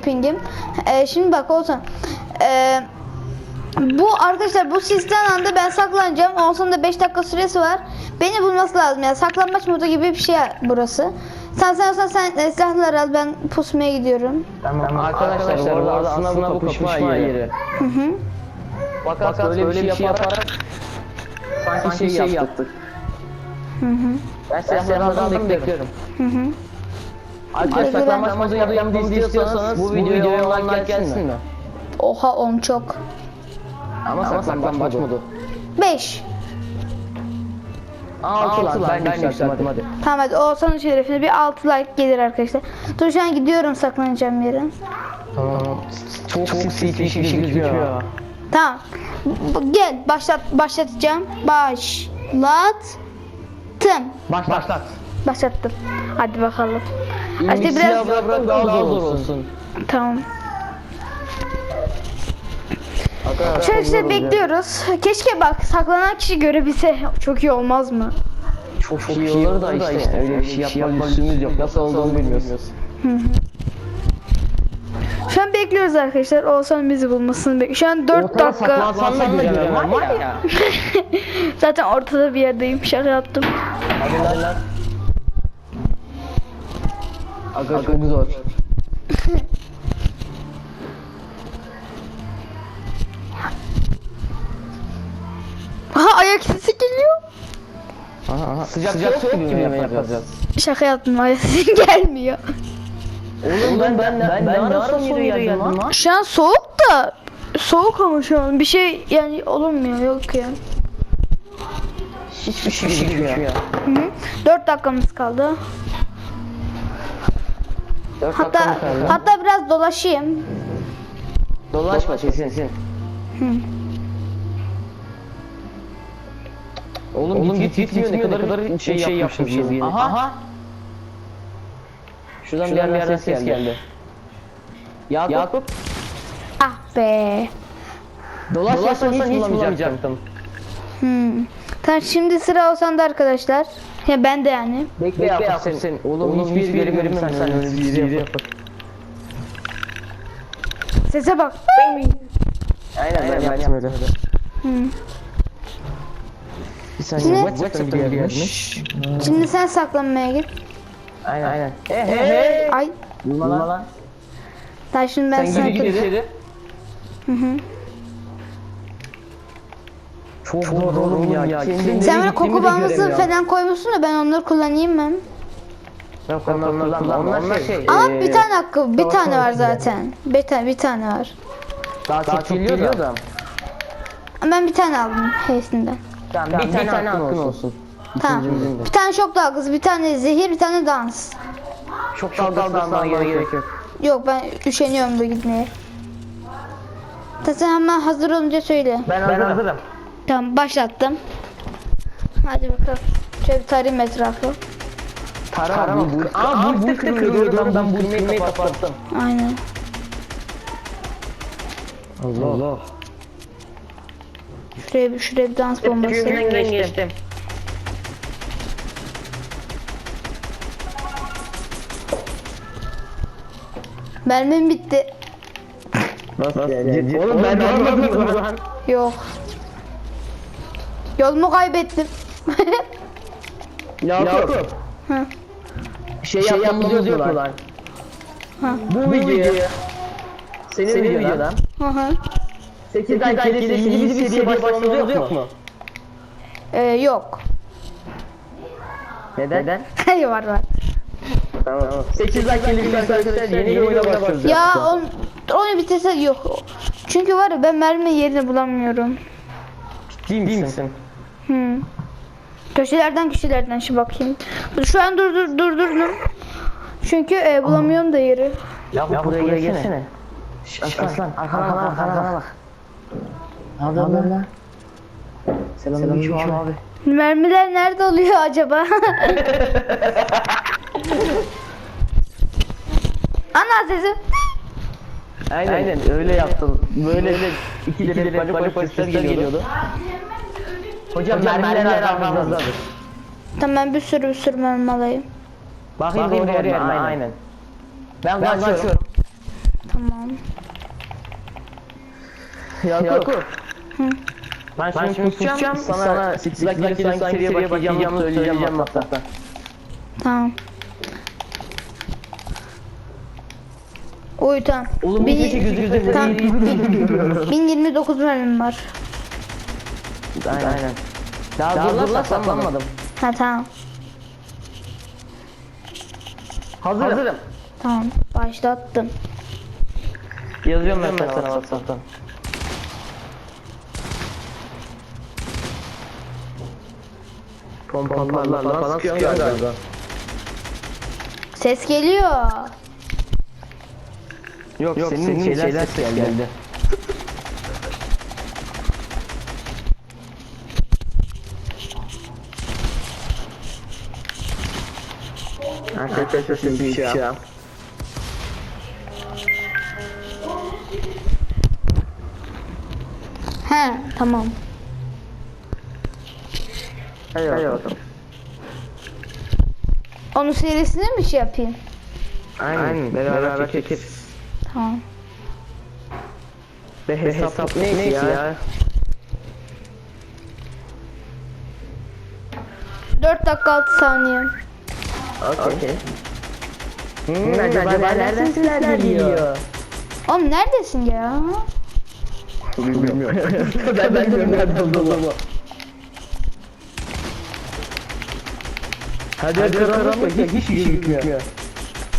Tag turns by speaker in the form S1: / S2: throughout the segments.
S1: pingim. Ee, şimdi bak olsun. Ee, bu arkadaşlar bu sistem anda ben saklanacağım. Sonra da 5 dakika süresi var. Beni bulması lazım yani saklanmaç modu gibi bir şey burası. Sen sen sen, sen e, silahları al ben pusmaya gidiyorum.
S2: Tamam, arkadaşlar, bu arada aslında bu kapışma yeri.
S1: Hı hı.
S2: Fakat, böyle bir şey yaparak sanki şey yaptık.
S1: Hı hı.
S2: Ben silahları aldım bekliyorum.
S1: Hı hı.
S2: Arkadaşlar saklanmaç modu yapmamızı istiyorsanız bu videoya like gelsin mi?
S1: Oha 10 çok.
S2: Ama saklambaç modu.
S1: 5.
S2: 6 lan ben yükselttim hadi.
S1: Tamam hadi Oğuzhan'ın şerefine bir 6 like gelir arkadaşlar. Dur şu an gidiyorum saklanacağım yere.
S2: Tamam. Çok çok CT şey gözüküyor.
S1: Tamam. B- Gel başlat başlatacağım. Başlattım.
S2: Baş başlat.
S1: Başlattım. Hadi bakalım.
S2: İşte
S1: İşte biraz
S2: bırak bırak daha zor olsun.
S1: tamam. Şöyle işte bekliyoruz. Keşke bak saklanan kişi görebilse çok iyi olmaz mı?
S2: Çok çok iyi olur da işte öyle bir şey yapma lüksümüz yok. Nasıl olduğunu bilmiyoruz.
S1: Şu an bekliyoruz arkadaşlar. Oğuzhan bizi bulmasını bekliyor. Şu an 4 dakika.
S2: Saklansan da göremem var ya.
S1: Zaten ortada bir yerdeyim. Şaka yaptım.
S2: Hadi lan lan. Aga çok zor.
S1: Aha ayak sesi geliyor.
S2: Aha, aha. Sıcak, sıcak soğuk gibi mi yapacağız?
S1: Şaka yaptım ayak sesi gelmiyor.
S2: Oğlum ben ben ben, ben ne ara son geldim lan?
S1: Şu an soğuk da soğuk ama şu an bir şey yani olmuyor yok ya.
S2: Hiçbir şey gözükmüyor.
S1: Hı hı. 4 dakikamız kaldı.
S2: Dört
S1: Hatta hatta biraz dolaşayım.
S2: Dolaşma kesin.
S1: Hı.
S2: Oğlum, Oğlum git git gitmiyor ne kadar şey, şey yapmışız yine. Aha. Aha. Şuradan, Şuradan bir yerden ses geldi. Yakup. Yakup.
S1: Ah be.
S2: Dolaşmasan hiç bulamayacaktım.
S1: Hmm. Tamam şimdi sıra Oğuzhan'da arkadaşlar. Ya ben de yani.
S2: Bekle, Bekle Yakup sen. Oğlum, Oğlum hiçbir yeri görmem sen öyle bir yeri yap.
S1: Sese bak.
S2: Aynen, ben yaptım öyle.
S1: Hmm.
S2: Bir saniye
S1: Şimdi-
S2: WhatsApp'tan bir yermiş.
S1: Şimdi sen saklanmaya git.
S2: Aynen aynen. He he he.
S1: Ay.
S2: Bulma lan.
S1: Tamam şimdi ben
S2: Sen
S1: sana
S2: gir içeri.
S1: Hı hı.
S2: Çok zor oğlum ya. Kendin
S1: Sen böyle koku bağımlısı falan koymuşsun da ben onları kullanayım mı?
S2: Yok onlar kullanma. Onlar şey.
S1: Ama
S2: eee,
S1: bir tane hakkı, bir
S2: tamam,
S1: tane
S2: tamam,
S1: var zaten. Bir tane, bir tane var.
S2: Daha çok geliyor da.
S1: Ben bir tane aldım hepsinden.
S2: Tamam bir tane hakkın olsun.
S1: Tamam.
S2: İkincimizin de.
S1: Bir tane şok dalgası, bir tane zehir, bir tane dans.
S2: Çok dalgası almana gerek yok.
S1: Yok ben üşeniyorum da gitmeye. Ta Sen hemen hazır olunca söyle.
S2: Ben hazırım.
S1: Tamam başlattım. Hadi bakalım. Şöyle bir tarayayım etrafı.
S2: Tara bu. Aa bu tık tık kırılıyor. Ben bu kırmayı kapattım.
S1: Aynen.
S2: Allah Allah.
S1: Şuraya bir, şuraya bir dans bombası.
S2: geçtim.
S1: Mermim bitti.
S2: Nasıl yani? Oğlum ben ne anladım lan?
S1: Yok. Yolumu kaybettim.
S2: Yakup.
S1: Hı.
S2: Bir şey, yapmamızı diyorlar.
S1: Ha.
S2: Bu videoyu senin, senin videodan
S1: Hı hı.
S2: 8 ay gelirse yeni bir seriye başlamamız yok mu?
S1: Ee, yok.
S2: Neden? Neden?
S1: Hayır var var.
S2: Tamam. 8 ay gelirse arkadaşlar yeni bir oyuna başlıyoruz.
S1: Ya on, onu bitirse yok. Çünkü var ya ben mermi yerini bulamıyorum.
S2: Değil misin?
S1: Hı. Köşelerden köşelerden şu bakayım. Şu an dur dur dur durdum. Çünkü e, bulamıyorum da yeri.
S2: Ya, buraya, buraya gelsene. Şş, aslan, aslan, arkana, bak, arkana bak. Ne haber lan? Selamünaleyküm abi.
S1: Mermiler nerede oluyor acaba? Ana sesim.
S2: Aynen, Aynen öyle yaptım. Böyle öyle iki direk balık balık sesler geliyordu. Hocam, Hocam mermiler arkamızdadır.
S1: Tamam ben bir sürü bir sürü mermi alayım.
S2: Bakayım doğru yerine aynen. aynen. Ben, ben kaçıyorum. kaçıyorum. Tamam. Yakup.
S1: Hı.
S2: Ben şimdi, şimdi tutacağım, sana, sana 8 dakika sanki seriye bakacağım, söyleyeceğim hatta.
S1: Tamam. Oy tamam.
S2: Oğlum bir, bir,
S1: bir, bir, bir, bir, bir,
S2: Aynen. Aynen. Daha, Daha zorla saklanmadım.
S1: Ha tamam.
S2: Hazırım. Hazırım.
S1: Tamam. Başlattım.
S2: Yazıyorum ben sana WhatsApp'tan. Pompalarla falan sıkıyorsun galiba.
S1: Ses geliyor.
S2: Yok, Yok senin, senin şeyler, şeyler ses geldi. geldi. Bir şey yap.
S1: He tamam.
S2: Hadi bakalım.
S1: Onun serisini mi şey yapayım?
S2: Aynen, Aynen. beraber, beraber çekeriz.
S1: Tamam.
S2: Ve hesap, hesap neyse ya? ya?
S1: 4 dakika 6 saniye.
S2: Okey. Hmm, hmm, acaba, acaba nereden sesler geliyor?
S1: Oğlum neredesin ya?
S2: Bilmiyorum. ben, ben de nereden olduğumu. Hadi hadi karanlık ya hiç hiç gitmiyor.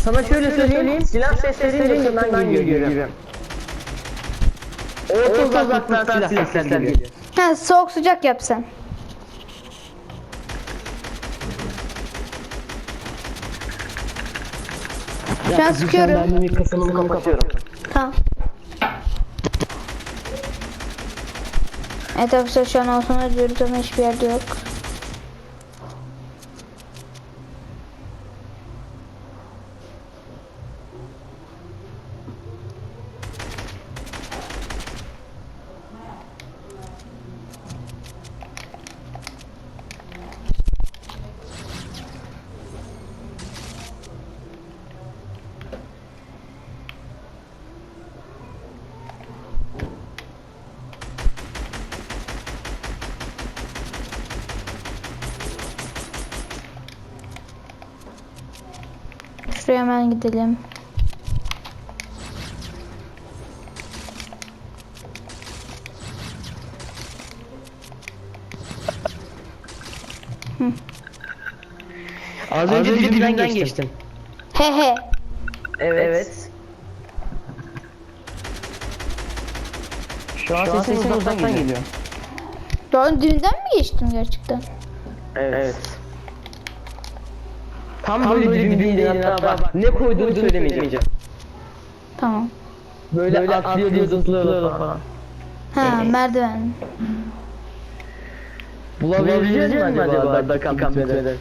S2: Sana şöyle söyleyeyim, silah sesleri yakından geliyor. Orta uzaklıktan silah sesler geliyor.
S1: Ha soğuk sıcak yapsan. Şu an sıkıyorum.
S2: Ben mikrofonu kapatıyorum.
S1: Tamam. Evet arkadaşlar şu an olsun diyoruz ama hiçbir yerde yok. Şuraya hemen gidelim.
S2: Az önce dibinden geçtim.
S1: He he.
S2: Evet. evet. Şu an sesin uzaktan geliyor.
S1: Doğru dilinden mi geçtim gerçekten?
S2: Evet. Tam, böyle, böyle dibindeydi hatta bak ne koyduğunu söylemeyeceğim.
S1: Tamam.
S2: Böyle, böyle atlıyor zıplıyor falan.
S1: Ha merdiven.
S2: Bulabilecek mi acaba dakika bitmeden?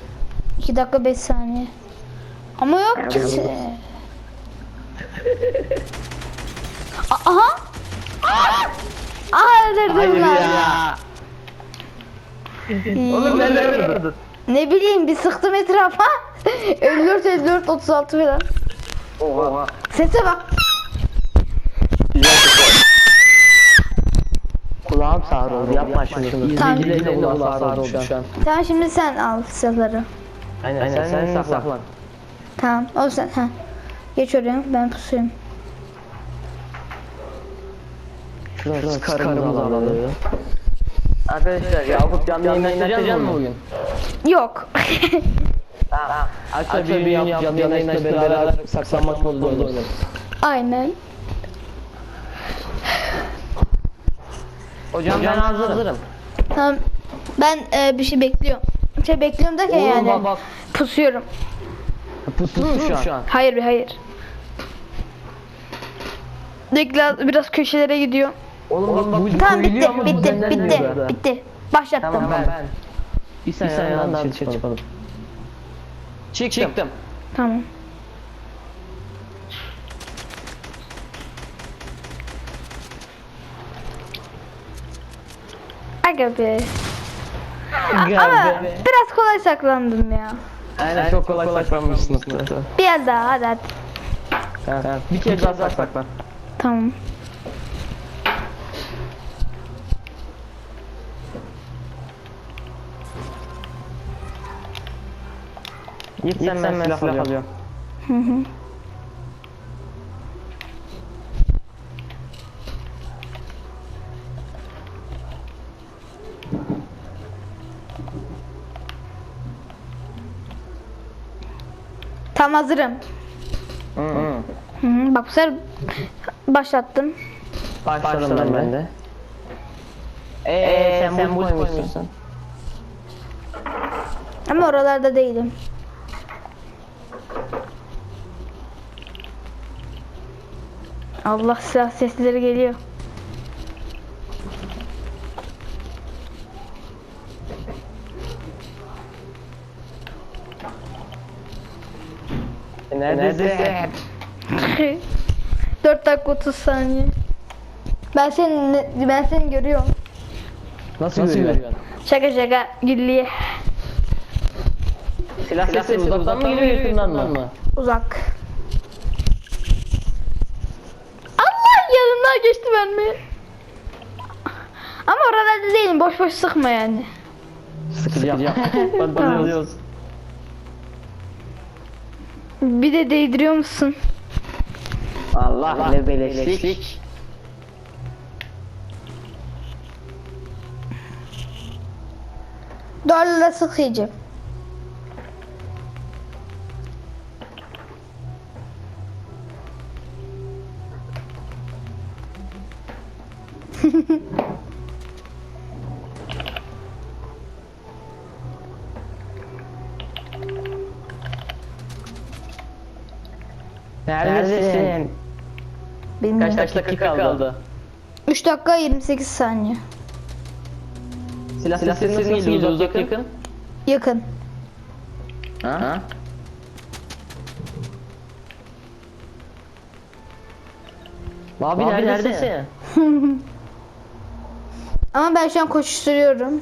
S1: 2 dakika 5 saniye. Ama yok ki. Aha. Aha öldürdüm lan.
S2: Oğlum ben nerede
S1: Ne bileyim bir sıktım etrafa. 54 54 36 falan.
S2: Oha.
S1: Sese bak.
S2: Kulağım sağır oldu yapma şunu.
S1: Tamam.
S2: İzleyicilerin de kulağı sağır oldu şu an.
S1: Tamam şimdi sen al silahları.
S2: Aynen sen, sen saklan.
S1: Tamam o sen. Ha. Geç oraya ben pusuyum.
S2: Şurası karımız alalım. Arkadaşlar Yakup canlı yayınlaşacak mı bugün?
S1: Yok.
S2: Tamam. Akça bir yap, canlı yayınlaşta beraber saklanmak modunda oynarız.
S1: Aynen.
S2: Hocam ben hazırım.
S1: Tamam. Ben e, bir şey bekliyorum. Şey bekliyorum derken
S2: Oğlum
S1: yani.
S2: bak bak.
S1: Pusuyorum.
S2: Pusu mu şu an?
S1: Hayır bir hayır. Biraz köşelere gidiyor.
S2: Oğlum bak bu
S1: Tamam bitti
S2: ama
S1: bitti
S2: düzenlenmiyor
S1: bitti
S2: burada.
S1: bitti. Başlattım.
S2: Tamam ben. Bir saniye, bir saniye daha dışarı çıkalım. Çıktım. Çıktım.
S1: Tamam. Aga be. Ama biraz kolay saklandım ya.
S2: Aynen çok kolay, kolay saklanmışsın.
S1: Biraz daha hadi hadi.
S2: Bir kere daha saklan.
S1: Tamam.
S2: Git sen ben silah alıyorum.
S1: Hı hı. Tam hazırım.
S2: Hı hı.
S1: Hı hı. Bak bu sefer başlattım.
S2: Başladım ben, ben de. Eee sen, bu koymuşsun.
S1: Ama oralarda değilim. Allah silah sesleri geliyor.
S2: Neredesin?
S1: 4 dakika 30 saniye. Ben seni ben seni görüyorum.
S2: Nasıl, görüyorsun?
S1: Şaka şaka güllüye
S2: Silah, sesi uzaktan mı geliyor yakından mı?
S1: uzak. Allah geçti benimle. Ama oralarda değilim boş boş sıkma yani.
S2: Sıkacağım. Bak alıyoruz.
S1: Bir de değdiriyor musun?
S2: Allah ne beleşlik.
S1: Doğruyla sık
S2: Neredesin?
S1: Bilmiyorum.
S2: Kaç dakika kaldı?
S1: 3 dakika 28 saniye.
S2: Silah, sesi nasıl geliyor? Uzak yakın.
S1: Yakın.
S2: Ha? Abi,
S3: Abi
S2: neredesin?
S1: Ama ben şu an koşuşturuyorum.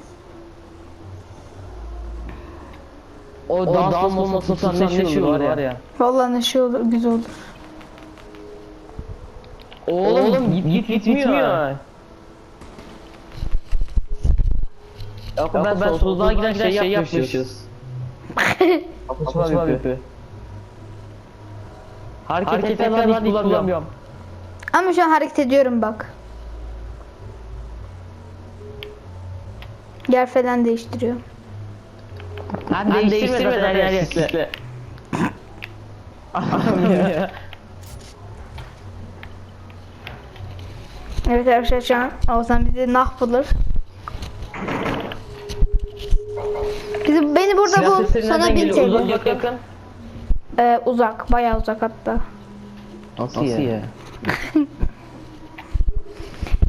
S2: O,
S3: O
S2: dans
S3: dans
S2: bombası tutan ne şey olur var ya.
S1: Vallahi ne şey olur güzel olur.
S2: Oğlum, git git gitmiyor. Yok ben, ben soluğa giden şey, şey yapmışız. Kapışma büyüpü. Hareket,
S3: Hareket
S2: eten hiç bulamıyorum.
S1: Ama şu an hareket ediyorum bak. Yer falan değiştiriyor.
S2: Ben,
S3: Ben
S2: değiştirme zaten her yer sisli. ya.
S1: Evet arkadaşlar şu an Oğuzhan bizi nah bulur. Bizi, beni burada
S2: Silah
S1: bul. Sana bin? TL.
S2: Uzak yakın.
S1: Ee, uzak. Bayağı uzak hatta.
S2: Nasıl, ya?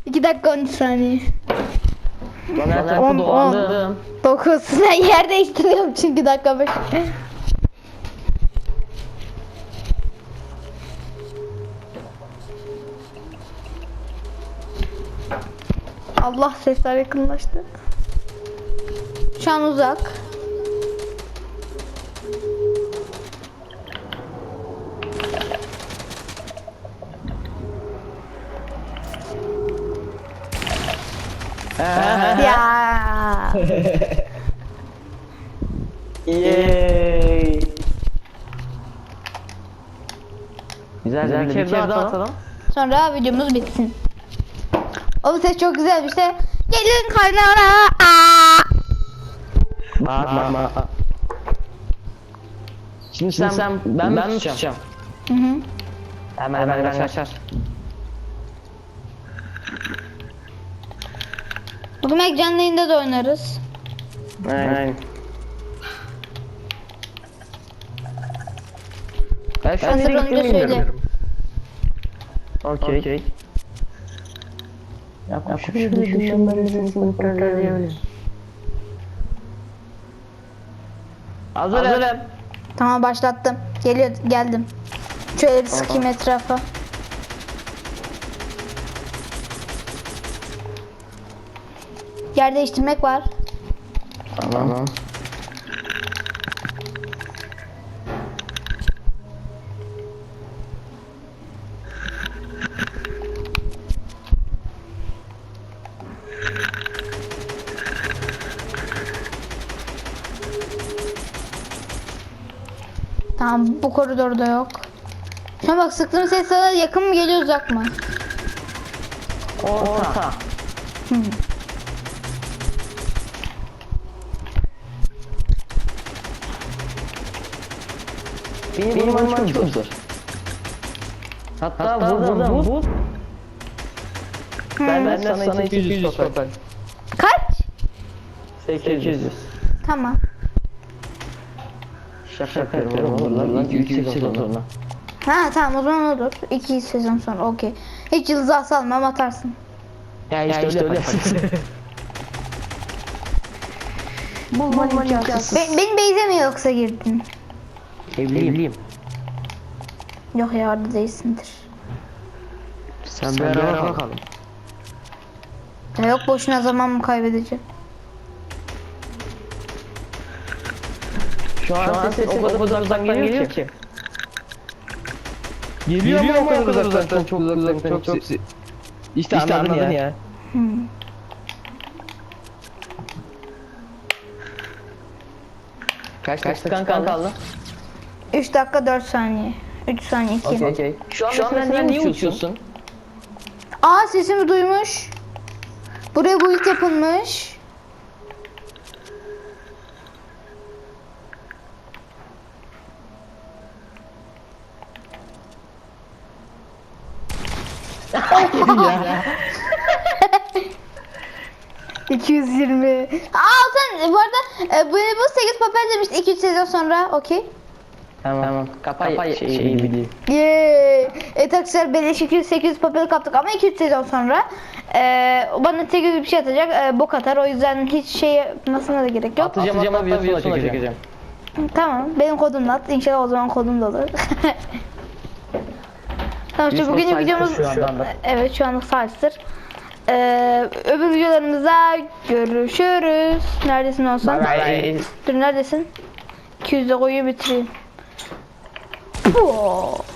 S1: 2 dakika 13 saniye.
S2: Lan her
S1: On-
S2: tarafı
S1: on.
S2: dolandım.
S1: 9. Ben yer değiştiriyorum çünkü dakika 5. Allah sesler yakınlaştı. Şu an uzak.
S2: Yay. Güzel,
S3: Güzel,
S2: bir kere daha atalım.
S1: Sonra videomuz bitsin. O ses çok güzel bir şey. Gelin kaynana. Aa!
S2: Bağırma. Şimdi sen, sen ben, ben mi tutacağım?
S1: Hı hı.
S2: Hemen hemen hemen kaçar.
S1: Canlı yayında da oynarız.
S2: Aynen. Ben şu an
S1: Hazır
S2: nereye
S1: olunca
S2: gittiğimi
S1: söyle.
S2: bilmiyorum. Okey. Okay. Ya koşup şöyle düşünmem Hazırım.
S1: Tamam başlattım. Geliyor geldim. Şöyle bir sıkayım etrafa. Yer değiştirmek var.
S2: Tamam.
S1: Tamam bu koridorda yok. Şu an bak sıktığım ses sana yakın mı geliyor uzak mı?
S2: Orta.
S1: Hı.
S2: Benim, benim bulmam çok zor. Hatta, buradan, bu. Ben, ben sana, sana 200 toprak.
S1: Kaç?
S2: 800.
S1: Tamam.
S2: Şaka yapıyorum oğlum lan. 200 sezon sonra.
S1: Ha tamam o zaman olur. İki sezon sonra okey. Hiç yıldız salmam atarsın.
S2: Ya işte, öyle yaparsın.
S1: Bulman imkansız. Be benim beyze mi yoksa girdin?
S2: Evliyim.
S1: Yok ya orada değilsindir.
S2: Sen bir ara bakalım.
S1: Ya yok boşuna zaman mı kaybedeceğim?
S2: Şu an, sesin o kadar uzaktan geliyor ki.
S3: Geliyor, mu o kadar uzaktan çok uzaktan çok, se- İşte, anladın, ya.
S1: Hmm.
S2: Kaç kaç dakika kaldı?
S1: 3 dakika 4 saniye. 3 saniye 2.
S2: Okey okey. Şu an, mesela niye uçuyorsun?
S1: Aa sesimi duymuş. Buraya build yapılmış.
S3: ya.
S1: 220. Aa sen bu arada e, bu, bu 8 papel demişti 2 sezon sonra. Okey.
S2: Tamam. Tamam. Kapa, Kapa şeyi, şeyi bileyim.
S1: Yeee. Evet arkadaşlar beleş 200 800 papel kaptık ama 200 sezon sonra e, bana tek bir şey atacak. E, bok atar. O yüzden hiç şey yapmasına da gerek yok.
S2: Atacağım, Atacağım hatta videosunu da çekeceğim.
S1: Tamam. Benim kodumla at. İnşallah o zaman kodum da olur. tamam işte
S2: kod
S1: videomuz
S2: şu anda.
S1: Evet şu anlık saattir. Ee, öbür videolarımızda görüşürüz. Neredesin olsan?
S2: Bye bye.
S1: Dur neredesin? 200'de koyu bitireyim. 우!